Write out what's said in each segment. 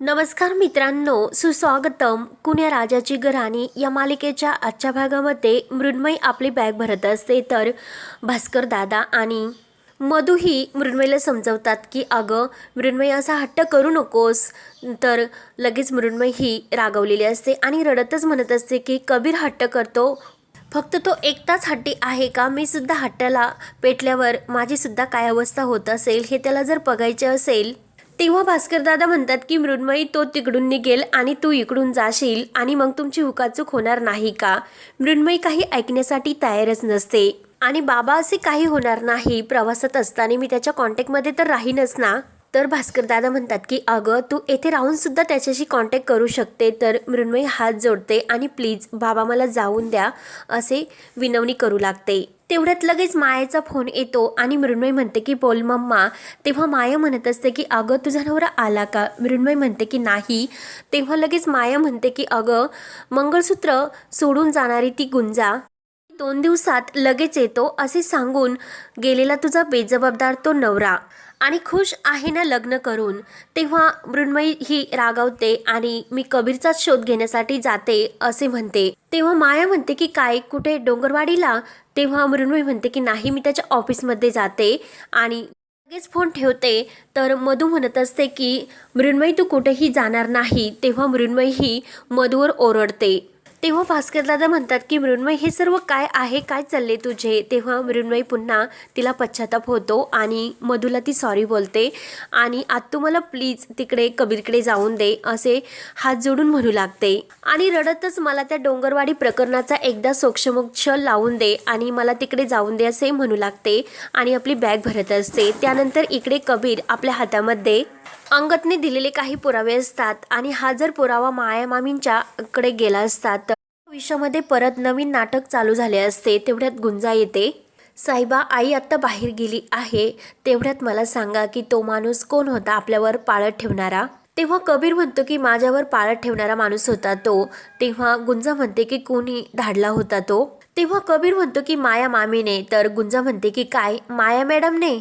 नमस्कार मित्रांनो सुस्वागतम. कुण्या राजाची घराणी या मालिकेच्या आजच्या भागामध्ये मृण्मयी आपली बॅग भरत असते तर भास्कर दादा आणि मधू ही मृण्मयीला समजवतात की अगं मृण्मयी असा हट्ट करू नकोस. तर लगेच मृण्मयी ही रागवलेली असते आणि रडतच म्हणत असते की कबीर हट्ट करतो. फक्त तो एकटाच हट्टी आहे का? मी सुद्धा हट्टाला पेटल्यावर माझीसुद्धा काय अवस्था होत असेल हे त्याला जर बघायचे असेल तेव्हा भास्कर दादा म्हणतात की मृण्मयी तो तिकडून निघेल आणि तू इकडून जाशील आणि मग तुमची हुकाचूक होणार नाही का? मृण्मयी काही ऐकण्यासाठी तयारच नसते. आणि बाबा असे काही होणार नाही प्रवासात असताना मी त्याच्या कॉन्टॅक्टमध्ये तर राहीनच ना? तर भास्कर दादा म्हणतात की अगं तू येथे राहून सुद्धा त्याच्याशी कॉन्टॅक्ट करू शकते तर मृण्मयी हात जोडते आणि प्लीज बाबा मला जाऊन द्या असे विनवणी करू लागते. तेवढ्यात लगेच मायाचा फोन येतो आणि मृण्मय म्हणते की बोल मम्मा. तेव्हा माया म्हणत असते की अगं तुझा नवरा आला का? मृण्मय म्हणते की नाही. तेव्हा लगेच माया म्हणते की अगं मंगळसूत्र सोडून जाणारी ती गुंजा दोन दिवसात लगेच येतो असे सांगून गेलेला तुझा बेजबाबदार तो नवरा. आणि खुश आहे ना लग्न करून? तेव्हा मृण्मयी ही रागावते आणि मी कबीरचाच शोध घेण्यासाठी जाते असे म्हणते. तेव्हा माया म्हणते की काय कुठे? डोंगरवाडीला? तेव्हा मृण्मयी म्हणते की नाही मी त्याच्या ऑफिसमध्ये जाते. आणि लगेच फोन ठेवते. तर मधू म्हणत असते की मृण्मयी तू कुठेही जाणार नाही. तेव्हा मृण्मयी ही मधूवर ओरडते. तेव्हा भास्कर दादा म्हणतात की मृण्मय हे सर्व काय आहे? काय चालले तुझे? तेव्हा मृण्मय पुन्हा तिला पश्चाताप होतो आणि मधुला ती सॉरी बोलते आणि आत्तू मला प्लीज तिकडे कबीरकडे जाऊन दे असे हात जोडून म्हणू लागते आणि रडतच मला त्या डोंगरवाडी प्रकरणाचा एकदा सोक्षमोक्ष लावून दे आणि मला तिकडे जाऊन दे असे म्हणू लागते आणि आपली बॅग भरत असते. त्यानंतर इकडे कबीर आपल्या हातामध्ये अंगतने दिलेले काही पुरावे असतात आणि हा जर पुरावा माया कडे गेला असतात तर भविष्यामध्ये परत नवीन नाटक चालू झाले असते तेवढ्यात गुंजा येते. साहेबा आई आत्ता बाहेर गेली आहे तेवढ्यात मला सांगा की तो माणूस कोण होता आपल्यावर पाळत ठेवणारा? तेव्हा कबीर म्हणतो की माझ्यावर पाळत ठेवणारा माणूस होता तो. तेव्हा गुंजा म्हणते की कोणी धाडला होता तो? तेव्हा कबीर म्हणतो की माया मामीने तर गुंजा म्हणते की काय? माया मॅडमने?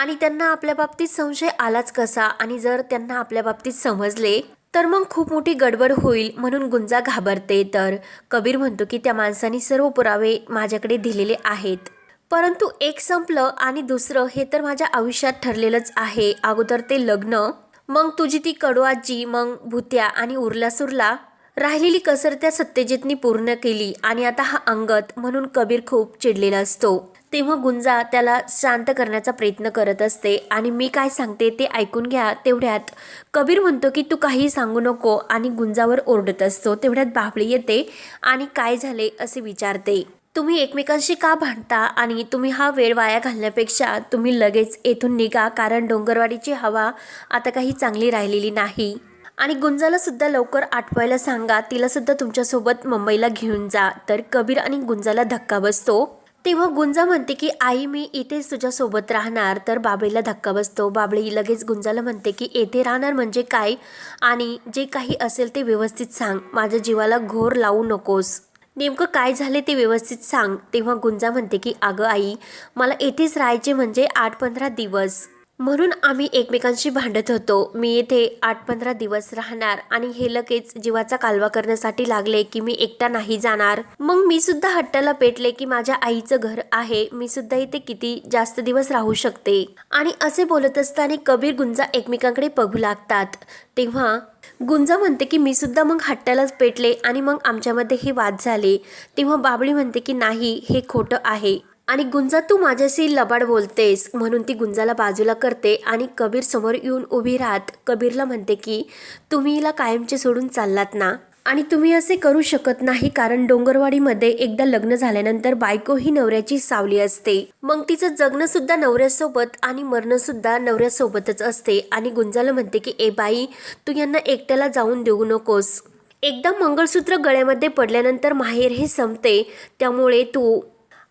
आणि त्यांना आपल्या बाबतीत संशय आलाच कसा? आणि जर त्यांना आपल्या बाबतीत समजले तर मग खूप मोठी गडबड होईल म्हणून गुंजा घाबरते. तर कबीर म्हणतो की त्या माणसाने सर्व पुरावे माझ्याकडे दिलेले आहेत. परंतु एक संपलं आणि दुसरं हे तर माझ्या आयुष्यात ठरलेलंच आहे. अगोदर ते लग्न मग तुझी ती कडवाजी मग भुत्या आणि उरला सुरला राहिलेली कसर त्या सत्यजितनी पूर्ण केली आणि आता हा अंगत म्हणून कबीर खूप चिडलेला असतो. तेव्हा गुंजा त्याला शांत करण्याचा प्रयत्न करत असते आणि मी काय सांगते ते ऐकून घ्या तेवढ्यात. कबीर म्हणतो की तू काही सांगू नको आणि गुंजावर ओरडत असतो. तेवढ्यात बाबळी येते आणि काय झाले असे विचारते. तुम्ही एकमेकांशी का भांडता आणि तुम्ही हा वेळ वाया घालण्यापेक्षा तुम्ही लगेच येथून निघा कारण डोंगरवाडीची हवा आता काही चांगली राहिलेली नाही. आणि गुंजालासुद्धा लवकर आठवायला सांगा. तिलासुद्धा तुमच्यासोबत मुंबईला घेऊन जा. तर कबीर आणि गुंजाला धक्का बसतो. तेव्हा गुंजा म्हणते की आई मी इथेच तुझ्यासोबत राहणार. तर बाबळीला धक्का बसतो. बाबळी लगेच गुंजाला म्हणते की येथे राहणार म्हणजे काय? आणि जे काही असेल ते व्यवस्थित सांग. माझ्या जीवाला घोर लावू नकोस. नेमकं काय झाले ते व्यवस्थित सांग. तेव्हा गुंजा म्हणते की अगं आई मला येथेच राहायचे म्हणजे आठ पंधरा दिवस. म्हणून आम्ही एकमेकांशी भांडत होतो. मी येथे आठ पंधरा दिवस राहणार आणि हे लगेच जीवाचा कालवा करण्यासाठी लागले की मी एकटा नाही जाणार. मग मी सुद्धा हट्टाला पेटले की माझ्या आईचं घर आहे. मी सुद्धा इथे किती जास्त दिवस राहू शकते? आणि असे बोलत असताना कबीर गुंजा एकमेकांकडे बघू लागतात. तेव्हा गुंजा म्हणते की मी सुद्धा मग हट्टालाच पेटले आणि मग आमच्यामध्ये हे वाद झाले. तेव्हा बाबळी म्हणते की नाही हे खोटं आहे. आणि गुंजा तू माझ्याशी लबाड बोलतेस म्हणून ती गुंजाला बाजूला करते आणि कबीर समोर येऊन उभी राहत कबीरला म्हणते की तुम्ही हिला कायमचे सोडून चाललात ना? आणि तुम्ही असे करू शकत नाही कारण डोंगरवाडीमध्ये एकदा लग्न झाल्यानंतर बायको ही नवऱ्याची सावली असते. मग तिचं जगणं सुद्धा नवऱ्यासोबत आणि मरणं सुद्धा नवऱ्यासोबतच असते आणि गुंजाला म्हणते की ए बाई तू यांना एकट्याला जाऊन देऊ नकोस. एकदा मंगळसूत्र गळ्यामध्ये पडल्यानंतर माहेर हे संपते त्यामुळे तू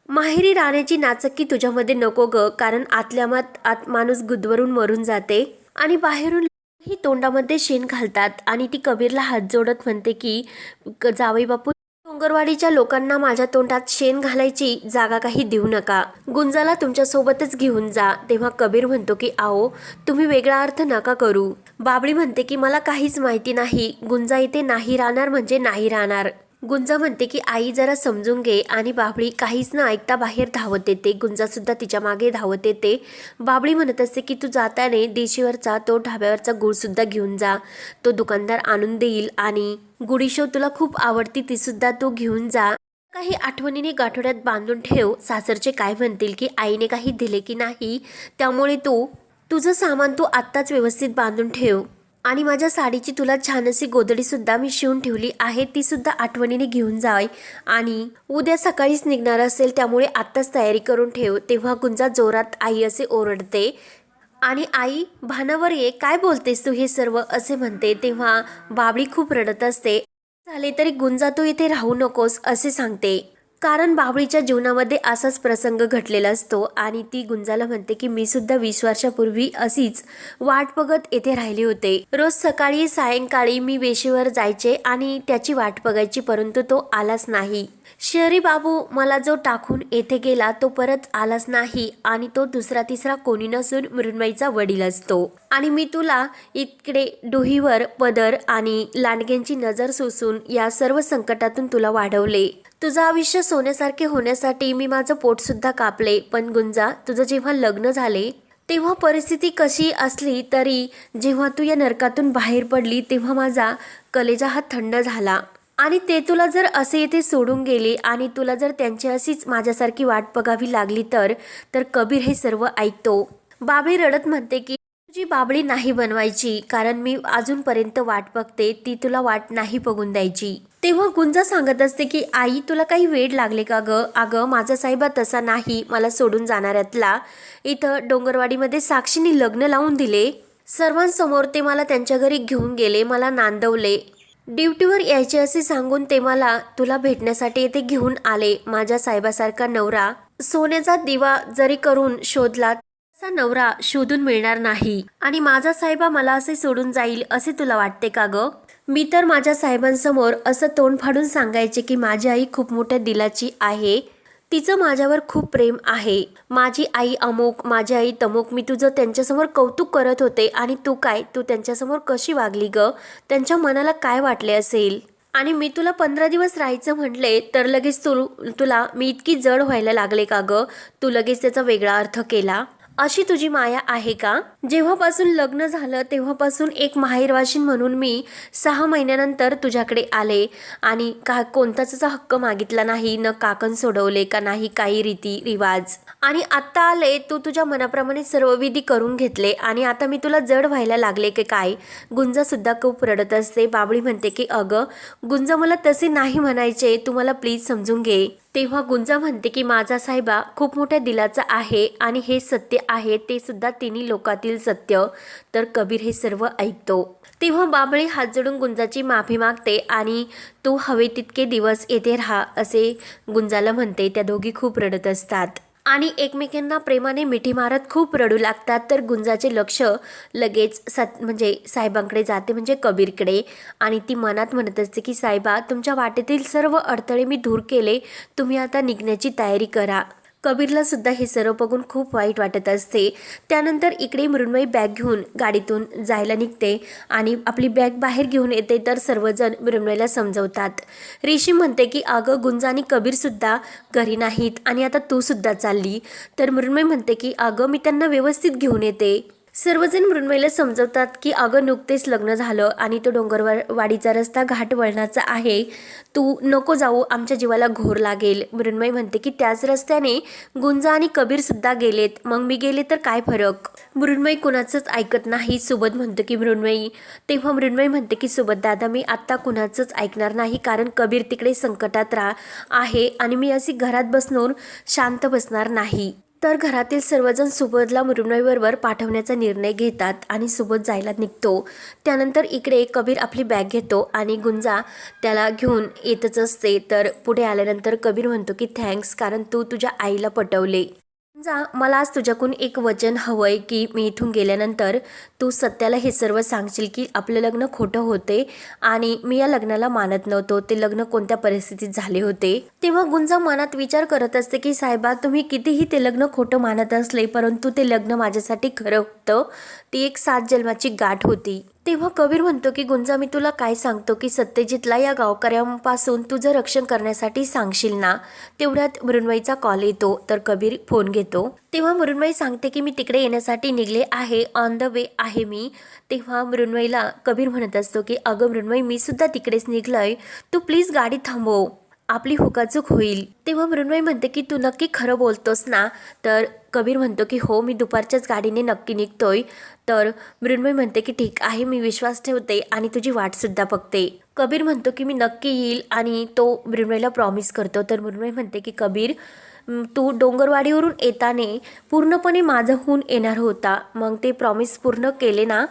माहेरी राहण्याची नाचक्की तुझ्यामध्ये नको ग कारण आतल्या मात आत माणूस गुदवरून मरून जाते. आणि बाहेरून ही तोंडामध्ये शेण घालतात आणि ती कबीरला हात जोडत म्हणते की जावई बापू डोंगरवाडीच्या लोकांना माझ्या तोंडात शेण घालायची जागा काही देऊ नका. गुंजाला तुमच्यासोबतच घेऊन जा. तेव्हा कबीर म्हणतो की आओ तुम्ही वेगळा अर्थ नका करू. बाबळी म्हणते की मला काहीच माहिती नाही. गुंजा इथे नाही राहणार म्हणजे नाही राहणार. गुंजा म्हणते की आई जरा समजून घे आणि बाबळी काहीच न ऐकता बाहेर धावत येते. गुंजासुद्धा तिच्यामागे धावत येते. बाबळी म्हणत असते की तू जाताने देशीवरचा तो ढाब्यावरचा गुळसुद्धा घेऊन जा. तो दुकानदार आणून देईल आणि गुडीशो तुला खूप आवडती तीसुद्धा तो तू घेऊन जा. काही आठवणीने गाठोड्यात बांधून ठेव. सासरचे काय म्हणतील की आईने काही दिले की नाही त्यामुळे तू तुझं सामान तू आत्ताच व्यवस्थित बांधून ठेव. आणि माझ्या साडीची तुला छान अशी गोधडीसुद्धा मी शिवून ठेवली आहे ती सुद्धा आठवणीने घेऊन जाय आणि उद्या सकाळीच निघणार असेल त्यामुळे आत्ताच तयारी करून ठेव तेव्हा गुंजा जोरात आई असे ओरडते. आणि आई भानावर ये काय बोलतेस तू हे सर्व? असे म्हणते तेव्हा बाबळी खूप रडत असते. झाले तरी गुंजा तू इथे राहू नकोस असे सांगते. कारण बाबळीच्या जीवनामध्ये असाच प्रसंग घडलेला असतो आणि ती गुंजाला म्हणते की मी सुद्धा वीस वर्षापूर्वी अशीच वाट बघत येथे राहिले होते. रोज सकाळी सायंकाळी मी वेशीवर जायचे आणि त्याची वाट बघायची परंतु तो आलाच नाही. शहरी बाबू मला जो टाकून येथे गेला तो परत आलाच नाही आणि तो दुसरा तिसरा कोणी नसून मृण्मयीचा वडील असतो. आणि मी तुला इकडे डोहीवर पदर आणि लांडग्यांची नजर सोसून या सर्व संकटातून तुला वाढवले. तुझं आयुष्य सोन्यासारखे होण्यासाठी मी माझं पोटसुद्धा कापले. पण गुंजा तुझं जेव्हा लग्न झाले तेव्हा परिस्थिती कशी असली तरी जेव्हा तू या नरकातून बाहेर पडली तेव्हा माझा कलेजा हा थंड झाला. आणि ते तुला जर असे येथे सोडून गेले आणि तुला जर त्यांची अशीच माझ्यासारखी वाट बघावी लागली तर तर कबीर हे सर्व ऐकतो. बाबी रडत म्हणते की तुझी बाबळी नाही बनवायची कारण मी अजूनपर्यंत वाट बघते ती तुला वाट नाही बघून द्यायची. तेव्हा गुंजा सांगत असते की आई तुला काही वेळ लागले का ग? अगं माझा साहेबा तसा नाही मला सोडून जाणाऱ्यातला. इथं डोंगरवाडीमध्ये साक्षीने लग्न लावून दिले. सर्वांसमोर ते मला त्यांच्या घरी घेऊन गेले मला नांदवले. ड्युटीवर यायचे असे सांगून ते मला तुला भेटण्यासाठी येथे घेऊन आले माझ्या साहेबासारखा नवरा. सोन्याचा दिवा जरी करून शोधला असा नवरा शोधून मिळणार नाही. आणि माझा साहेबा मला असे सोडून जाईल असे तुला वाटते का ग? मी तर माझ्या साहेबांसमोर असं तोंड फाडून सांगायचे की माझी आई खूप मोठ्या दिलाची आहे. तिचं माझ्यावर खूप प्रेम आहे. माझी आई अमुक माझी आई तमुक मी तुझं त्यांच्यासमोर कौतुक करत होते. आणि तू काय? तू त्यांच्यासमोर कशी वागली ग? त्यांच्या मनाला काय वाटले असेल? आणि मी तुला पंधरा दिवस राहायचं म्हटले तर लगेच तू तुला मी इतकी जड व्हायला लागले का ग? तू लगेच त्याचा वेगळा अर्थ केला. अशी तुझी माया आहे का? जेव्हापासून लग्न झालं तेव्हापासून एक माहेरवाशीन म्हणून मी सहा महिन्यानंतर तुझ्याकडे आले आणि का कोणताच हक्क मागितला नाही न काकण सोडवले का नाही काही रीती रिवाज. आणि आत्ता आले तू तुझ्या मनाप्रमाणे सर्व विधी करून घेतले आणि आता मी तुला जड व्हायला लागले की काय? गुंजासुद्धा खूप रडत असते. बाबळी म्हणते की अगं गुंजा मला तसे नाही म्हणायचे. तू मला प्लीज समजून घे. तेव्हा गुंजा म्हणते की माझा साहेबा खूप मोठ्या दिलाचा आहे आणि हे सत्य आहे ते सुद्धा तिन्ही लोकातील सत्य तर कबीर हे सर्व ऐकतो. तेव्हा बाबळे हात जोडून गुंजाची माफी मागते आणि तू हवे तितके दिवस येथे राहा असे गुंजाला म्हणते. त्या दोघी खूप रडत असतात. आणि एकमेकांना प्रेमाने मिठी मारत खूप रडू लागतात. तर गुंजाचे लक्ष लगेच सत म्हणजे साहेबांकडे जाते म्हणजे कबीरकडे. आणि ती मनात म्हणत असते की साहेबा तुमच्या वाटेतील सर्व अडथळे मी दूर केले. तुम्ही आता निघण्याची तयारी करा. कबीरला सुद्धा हे सर्व बघून खूप वाईट वाटत असते. त्यानंतर इकडे मृण्मयी बॅग घेऊन गाडीतून जायला निघते आणि आपली बॅग बाहेर घेऊन येते तर सर्वजण मृण्मयला समजवतात. ऋषी म्हणते की अगं गुंज आणि कबीरसुद्धा घरी नाहीत आणि आता तू सुद्धा चालली. तर मृण्मय म्हणते की अगं मी त्यांना व्यवस्थित घेऊन येते. सर्वजण मृण्मयीला समजवतात की अगं नुकतेच लग्न झालं आणि तो डोंगरवा वाडीचा रस्ता घाट वळणाचा आहे. तू नको जाऊ आमच्या जीवाला घोर लागेल. मृण्मयी म्हणते की त्याच रस्त्याने गुंजा आणि कबीरसुद्धा गेलेत. मग मी गेले तर काय फरक? मृण्मयी कुणाचंच ऐकत नाही. सुबोध म्हणतो की मृण्मयी तेव्हा मृण्मयी म्हणते की सुबोध दादा मी आत्ता कुणाचंच ऐकणार नाही कारण कबीर तिकडे संकटात रा आहे आणि मी अशी घरात बसणून शांत बसणार नाही. तर घरातील सर्वजण सुबोधला मृण्मयीबरोबर पाठवण्याचा निर्णय घेतात आणि सुबोध जायला निघतो. त्यानंतर इकडे कबीर आपली बॅग घेतो आणि गुंजा त्याला घेऊन येतच असते. तर पुढे आल्यानंतर कबीर म्हणतो की थँक्स कारण तू तुझ्या आईला पटवले. जा मला आज तुझ्याकडून एक वचन हवं आहे की मी इथून गेल्यानंतर तू सत्याला हे सर्व सांगशील की आपलं लग्न खोटं होते आणि मी या लग्नाला मानत नव्हतो. ते लग्न कोणत्या परिस्थितीत झाले होते? तेव्हा गुंजा मनात विचार करत असते की साहेबा तुम्ही कितीही ते लग्न खोटं मानत असले परंतु ते लग्न माझ्यासाठी खरं होतं. ती एक सात जन्माची गाठ होती. तेव्हा कबीर म्हणतो की गुंजा मी तुला काय सांगतो की सत्यजितला या गावकऱ्यांपासून तुझं रक्षण करण्यासाठी सांगशील ना? तेवढ्यात मृण्मयीचा कॉल येतो. तर कबीर फोन घेतो. तेव्हा मृण्मयी सांगते की मी तिकडे येण्यासाठी निघले आहे ऑन द वे आहे मी. तेव्हा मृण्मयीला कबीर म्हणत असतो की अगं मृण्मयी मी सुद्धा तिकडेच निघलोय. तू प्लीज गाडी थांबव. आपली हुकाचूक होईल. तेव्हा मृण्मयी म्हणते की तू नक्की खरं बोलतोस ना? तर कबीर म्हणतो की हो मी दुपारच्याच गाडीने नक्की निघतोय. तर मृण्मय म्हणते की ठीक आहे मी विश्वास ठेवते आणि तुझी वाटसुद्धा बघते. कबीर म्हणतो की मी नक्की येईल आणि तो मृण्मयला प्रॉमिस करतो. तर मृण्मय म्हणते की कबीर तू डोंगरवाडीवरून येताने पूर्णपणे माझं होऊन येणार होता. मग ते प्रॉमिस पूर्ण केले ना?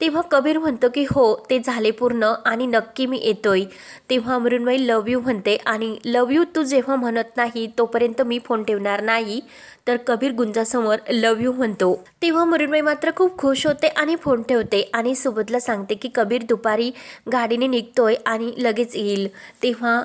तेव्हा कबीर म्हणतो की हो ते झाले पूर्ण आणि नक्की मी येतोय. तेव्हा मृण्मयी लव यू म्हणते आणि लव यू तू जेव्हा म्हणत नाही तोपर्यंत मी फोन ठेवणार नाही. तर कबीर गुंजासमोर लव यू म्हणतो. तेव्हा मरुणबाई मात्र खूप खुश होते आणि फोन ठेवते आणि सुबोधला सांगते की कबीर दुपारी गाडीने निघतोय आणि लगेच येईल. तेव्हा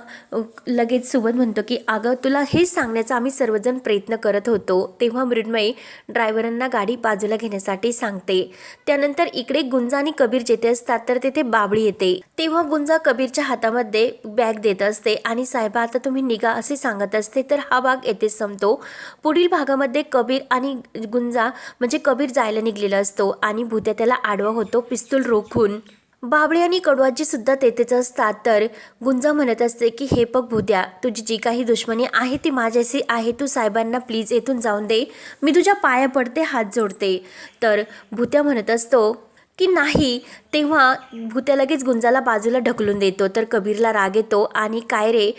लगेच सुबोध म्हणतो की अगं तुला हेच सांगण्याचा आम्ही सर्वजण प्रयत्न करत होतो. तेव्हा मृण्मयी ड्रायव्हरांना गाडी बाजूला घेण्यासाठी सांगते. त्यानंतर इकडे गुंजा आणि कबीर जेथे असतात तर तेथे बाबळी येते. तेव्हा गुंजा कबीरच्या हातामध्ये बॅग देत असते आणि साहेबा आता तुम्ही निघा असे सांगत असते तर हा भाग येथे संपतो. पुढील भागामध्ये कबीर आणि गुंजा म्हणजे कबीर जायला निघलेला असतो आणि भूत्या त्याला आडवा होतो पिस्तूल रोखून. बाबळे आणि कडवाजी सुद्धा तेथेच असतात. तर गुंजा म्हणत असते की हे पग भूत्या तुझी जी काही दुश्मनी आहे ती माझ्याशी आहे तू साहेबांना प्लीज येथून जाऊन दे. मी तुझ्या पाया पडते हात जोडते. तर भूत्या म्हणत असतो की नाही. तेव्हा भूत्या लगेच गुंजाला बाजूला ढकलून देतो. तर कबीरला राग येतो आणि काय रे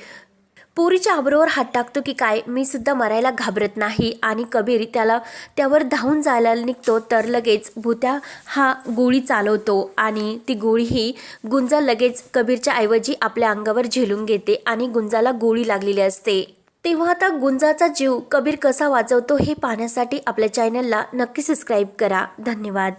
पोरीच्या आबरोवर हात टाकतो की काय? मी सुद्धा मरायला घाबरत नाही. आणि कबीर त्याला त्यावर धावून जायला निघतो तर लगेच भूत्या हा गोळी चालवतो. आणि ती गोळी ही गुंजा लगेच कबीरच्या ऐवजी आपल्या अंगावर झेलून घेते आणि गुंजाला गोळी लागलेली असते. तेव्हा आता गुंजाचा जीव कबीर कसा वाचवतो हे पाहण्यासाठी आपल्या चॅनलला नक्की सबस्क्राईब करा. धन्यवाद.